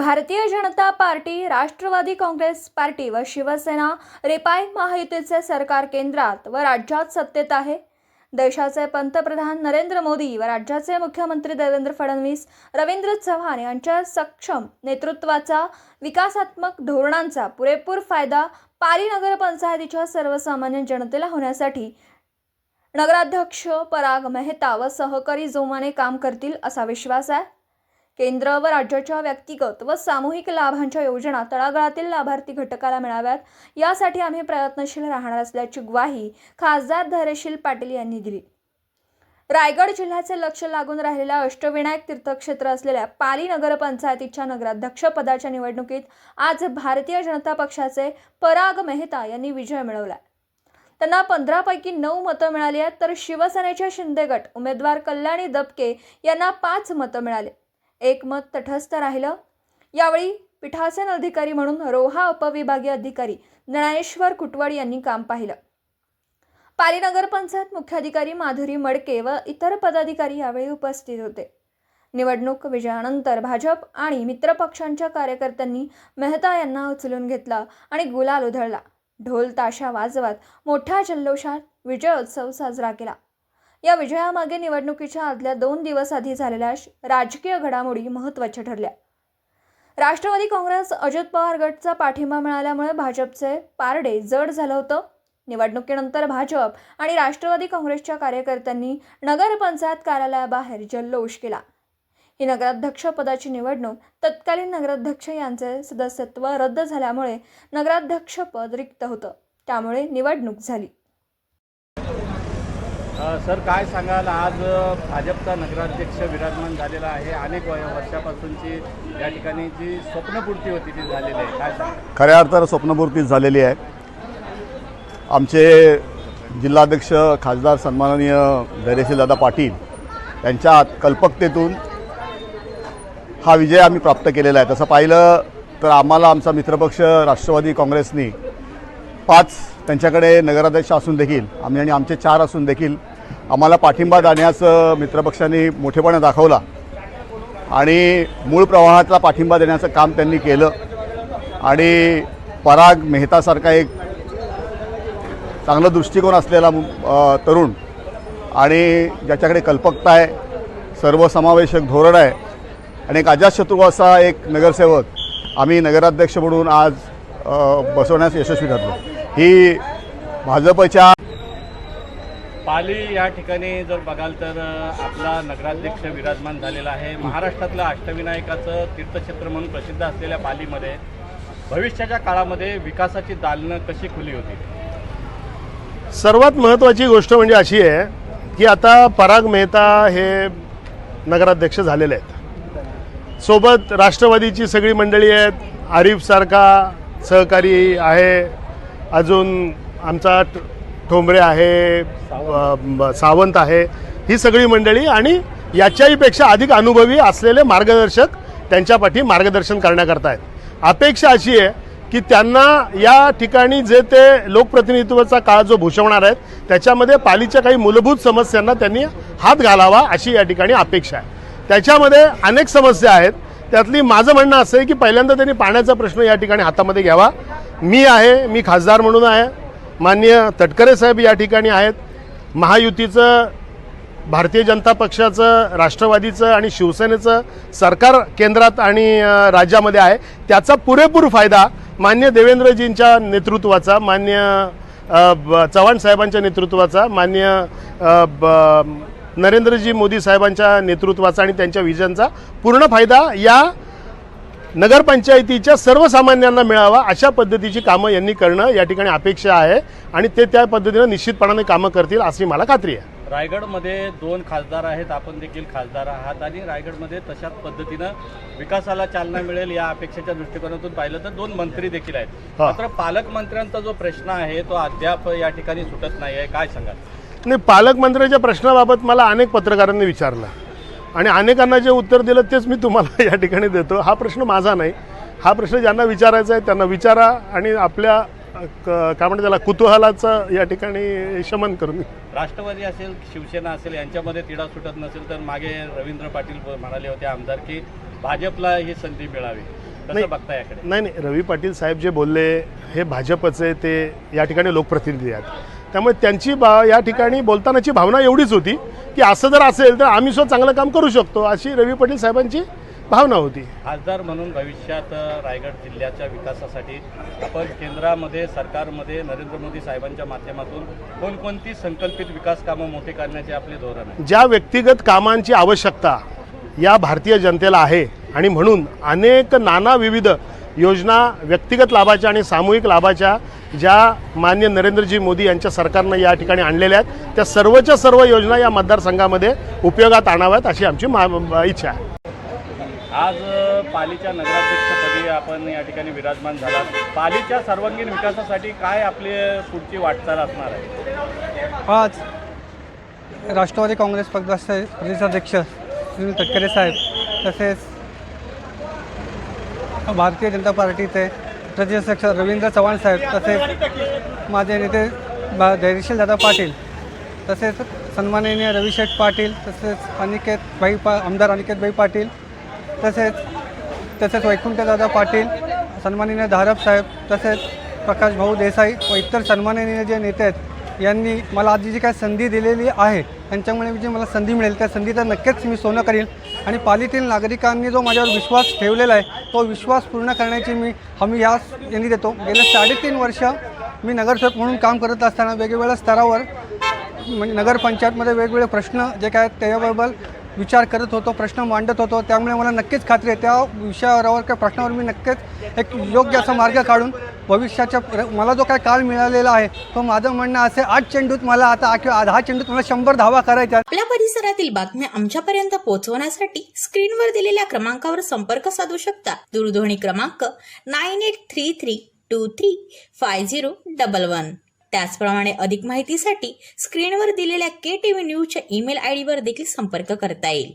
भारतीय Janata party Rashtrawadi Congress party व शिवसेना रिपाई महायुतीचे सरकार केंद्रात व राज्यात सत्तेत आहे. देशाचे पंतप्रधान नरेंद्र मोदी व राज्याचे मुख्यमंत्री देवेंद्र फडणवीस रवींद्र चव्हाण यांच्या सक्षम नेतृत्वाचा विकासात्मक धोरणांचा पुरेपूर फायदा पाली नगरपंचायतीच्या सर्वसामान्य जनतेला होण्यासाठी नगराध्यक्ष पराग मेहता व सहकारी जोमाने काम करतील असा विश्वास आहे. केंद्र व राज्याच्या व्यक्तिगत व सामूहिक लाभांच्या योजना तळागाळातील लाभार्थी घटकाला मिळाव्यात. यासाठी आम्ही प्रयत्नशील राहणार असल्याची ग्वाही खासदार धैर्यशील पाटील यांनी दिली. रायगड जिल्ह्याचे लक्ष लागून राहिलेल्या अष्टविनायक तीर्थक्षेत्र असलेल्या पाली नगरपंचायतीच्या नगराध्यक्षपदाच्या निवडणुकीत आज भारतीय जनता पक्षाचे पराग मेहता यांनी विजय मिळवला. त्यांना पंधरापैकी नऊ मतं मिळाली आहेत तर शिवसेनेच्या शिंदे गट उमेदवार कल्याणी दबके यांना पाच मतं मिळाले. एकमत तटस्थ राहिलं. यावेळी पीठासन अधिकारी म्हणून रोहा उपविभागीय अधिकारी ज्ञानेश्वर कुटवड यांनी काम पाहिलं. पाली नगरपंचायत मुख्याधिकारी माधुरी मडके व इतर पदाधिकारी यावेळी उपस्थित होते. निवडणूक विजयानंतर भाजप आणि मित्रपक्षांच्या कार्यकर्त्यांनी मेहता यांना उचलून घेतला आणि गुलाल उधळला. ढोल ताशा वाजवत मोठ्या जल्लोषात विजयोत्सव साजरा केला. या विजयामागे निवडणुकीच्या आदल्या दोन दिवस आधी झालेल्या श- राजकीय घडामोडी महत्त्वाच्या ठरल्या. राष्ट्रवादी काँग्रेस अजित पवार गटचा पाठिंबा मिळाल्यामुळे भाजपचे पारडे जड झालं होतं. निवडणुकीनंतर भाजप आणि राष्ट्रवादी काँग्रेसच्या कार्यकर्त्यांनी नगरपंचायत कार्यालयाबाहेर जल्लोष केला. ही नगराध्यक्ष पदाची निवडणूक तत्कालीन नगराध्यक्ष यांचे सदस्यत्व रद्द झाल्यामुळे नगराध्यक्षपद रिक्त होतं. त्यामुळे निवडणूक झाली. सर काय सांगाल? आज भाजपचा नगराध्यक्ष विराजमान झालेला आहे. अनेक वर्षापासूनची या ठिकाणी जी स्वप्नपूर्ती होती ती झालेली आहे. काय खऱ्या अर्थानं स्वप्नपूर्ती झालेली आहे. आमचे जिल्हाध्यक्ष खासदार सन्माननीय धैर्यशीलदादा पाटील यांच्या कल्पकतेतून हा विजय आम्ही प्राप्त केलेला आहे. तसं पाहिलं तर आम्हाला आमचा मित्रपक्ष राष्ट्रवादी काँग्रेसनी पाच त्यांच्याकडे नगराध्यक्ष असून देखील आम्ही आणि आमचे चार असून देखील आम्हाला पाठिंबा देण्याचं मित्रपक्षांनी मोठेपणा दाखवला. आणि मूळ प्रवाहातला पाठिंबा देण्याचं काम त्यांनी केलं. आणि पराग मेहतासारखा एक चांगला दृष्टिकोन असलेला तरुण आणि ज्याच्याकडे कल्पकता आहे सर्वसमावेशक धोरण आहे आणि एक अजातशत्रू असा एक नगरसेवक आम्ही नगराध्यक्ष म्हणून आज बसवण्यास यशस्वी ठरलो. ही भाजपच्या पाली या ठिकाणी जर बघाल तर आपला नगराध्यक्ष विराजमान झालेला आहे. महाराष्ट्रातलं अष्टविनायकाचं तीर्थक्षेत्र म्हणून प्रसिद्ध असलेल्या पालीमध्ये भविष्याच्या काळामध्ये विकासाची दालनं कशी खुली होती? सर्वात महत्त्वाची गोष्ट म्हणजे अशी आहे की आता पराग मेहता हे नगराध्यक्ष झालेले आहेत. सोबत राष्ट्रवादीची सगळी मंडळी आहेत. आरिफसारखा सहकारी आहे. अजून आमचा ट- ठोंबरे आहे सावंत. आहे ही सगळी मंडळी आणि याच्याही पेक्षा अधिक अनुभवी असलेले मार्गदर्शक त्यांच्या पाठी मार्गदर्शन करण्याकरता आहेत. अपेक्षा अशी आहे की त्यांना या ठिकाणी जे ते लोकप्रतिनिधित्वाचा काळ जो भूषवणार आहेत त्याच्यामध्ये पालीच्या काही मूलभूत समस्यांना त्यांनी हात घालावा अशी या ठिकाणी अपेक्षा आहे. त्याच्यामध्ये अनेक समस्या आहेत. त्यातली माझं म्हणणं असं आहे की पहिल्यांदा त्यांनी पाण्याचा प्रश्न या ठिकाणी हातामध्ये घ्यावा. मी आहे मी खासदार म्हणून आहे. माननीय तटकरे साहेब या ठिकाणी आहेत. महायुतीचं भारतीय जनता पक्षाचं राष्ट्रवादीचं आणि शिवसेनेचं सरकार केंद्रात आणि राज्यामध्ये आहे. त्याचा पुरेपूर फायदा मान्य देवेंद्रजींच्या नेतृत्वाचा मान्य चव्हाण साहेबांच्या नेतृत्वाचा मान्य ब- नरेंद्रजी मोदी साहेबांच्या नेतृत्वाचा आणि त्यांच्या विजनचा पूर्ण फायदा या नगरपंचायतीच्या सर्वसामान्यांना मिळावा अशा पद्धतीची कामं यांनी करणं या ठिकाणी अपेक्षा आहे आणि ते त्या पद्धतीनं निश्चितपणाने कामं करतील अशी मला खात्री आहे. रायगडमध्ये दोन खासदार आहेत आपण देखील खासदार आहात आणि रायगडमध्ये तशाच पद्धतीनं विकासाला चालना मिळेल या अपेक्षेच्या दृष्टिकोनातून पाहिलं तर दोन मंत्री देखील आहेत. हा. मात्र पालकमंत्र्यांचा जो प्रश्न आहे तो अद्याप या ठिकाणी सुटत नाही आहे काय सांगाल? नाही पालकमंत्र्याच्या प्रश्नाबाबत मला अनेक पत्रकारांनी विचारलं. आणि अनेकांना जे उत्तर दिलं तेच मी तुम्हाला या ठिकाणी देतो. हा प्रश्न माझा नाही. हा प्रश्न ज्यांना विचारायचा आहे त्यांना विचारा आणि आपल्या काय म्हणतात त्याला कुतूहलाचं या ठिकाणी शमन करून राष्ट्रवादी असेल शिवसेना असेल यांच्यामध्ये तिढा सुटत नसेल तर मागे रवींद्र पाटील म्हणाले होते आमदार की भाजपला ही संधी मिळावी. नाही. बघता याकडे. नाही नाही. रवी पाटील साहेब जे बोलले हे भाजपचे ते या ठिकाणी लोकप्रतिनिधी आहेत. त्यामुळे त्यांची बा या ठिकाणी बोलतानाची भावना एवढीच होती की असं जर असेल तर आम्ही सुद्धा चांगलं काम करू शकतो अशी रवी पाटील साहेबांची भावना होती. खासदार म्हणून भविष्यात रायगड जिल्ह्याच्या विकासासाठी आपण केंद्रामध्ये सरकारमध्ये नरेंद्र मोदी साहेबांच्या माध्यमातून कोणकोणती संकल्पित विकास कामं मोठी करण्याचे आपले धोरण आहे? ज्या व्यक्तिगत कामांची आवश्यकता या भारतीय जनतेला आहे आणि म्हणून अनेक नाना विविध योजना व्यक्तिगत लाभाच्या आणि सामूहिक लाभाच्या ज्या मान्य नरेंद्रजी मोदी यांच्या सरकारनं या ठिकाणी आणलेल्या आहेत त्या सर्वच्या सर्व योजना या मतदारसंघामध्ये उपयोगात आणाव्यात अशी आमची मा इच्छा आहे. आज पालीच्या नगराध्यक्षपदी आपण या ठिकाणी विराजमान झाला पालीच्या सर्वांगीण विकासासाठी काय आपली पुढची वाटचाल असणार आहे? आज राष्ट्रवादी काँग्रेस पक्षाचे प्रदेशाध्यक्ष सुनील तटकरे साहेब तसेच भारतीय जनता पार्टीचे प्रदेशाध्यक्ष रवींद्र चव्हाण साहेब तसेच माझे नेते बा धैर्यशील दादा पाटील तसेच सन्माननीय रविशेठ पाटील तसेच अनिकेत भाई पा आमदार अनिकेत भाई पाटील तसेच तसेच वैकुंठदादा पाटील सन्माननीय धारप साहेब तसेच प्रकाश भाऊ देसाई व इतर सन्माननीय जे नेते आहेत यांनी मला आधी जी काय संधी दिलेली आहे त्यांच्यामुळे जी मला संधी मिळेल. त्या संधीचा नक्कीच मी सोनं करील आणि पालीतील नागरिकांनी जो माझ्यावर विश्वास ठेवलेला आहे तो विश्वास पूर्ण करण्याची मी हमी या यांनी देतो. गेल्या साडेतीन वर्ष मी नगरसेवक म्हणून काम करत असताना वेगवेगळ्या स्तरावर म्हणजे नगरपंचायतमध्ये वेगवेगळे प्रश्न जे काय त्याबद्दल विचार करत होतो प्रश्न मांडत होतो. त्यामुळे मला नक्कीच खात्री आहे त्या विषयावर त्या प्रश्नावर मी नक्कीच एक योग्य असा मार्ग काढून भविष्याच्या प्र- मला जो काय काळ मिळालेला आहे तो माझं म्हणणं असे आठ चेंडूत मला आता किंवा दहा चेंडूत मला शंभर धावा करायच्या आपल्या परिसरातील बातम्या आमच्यापर्यंत पोहोचवण्यासाठी स्क्रीनवर दिलेल्या क्रमांकावर संपर्क साधू शकता. दूरध्वनी क्रमांक nine eight three three two three five zero double one. त्याचप्रमाणे अधिक माहितीसाठी स्क्रीनवर दिलेल्या के टी व्ही न्यूजच्या ईमेल आय डीवर देखील संपर्क करता येईल.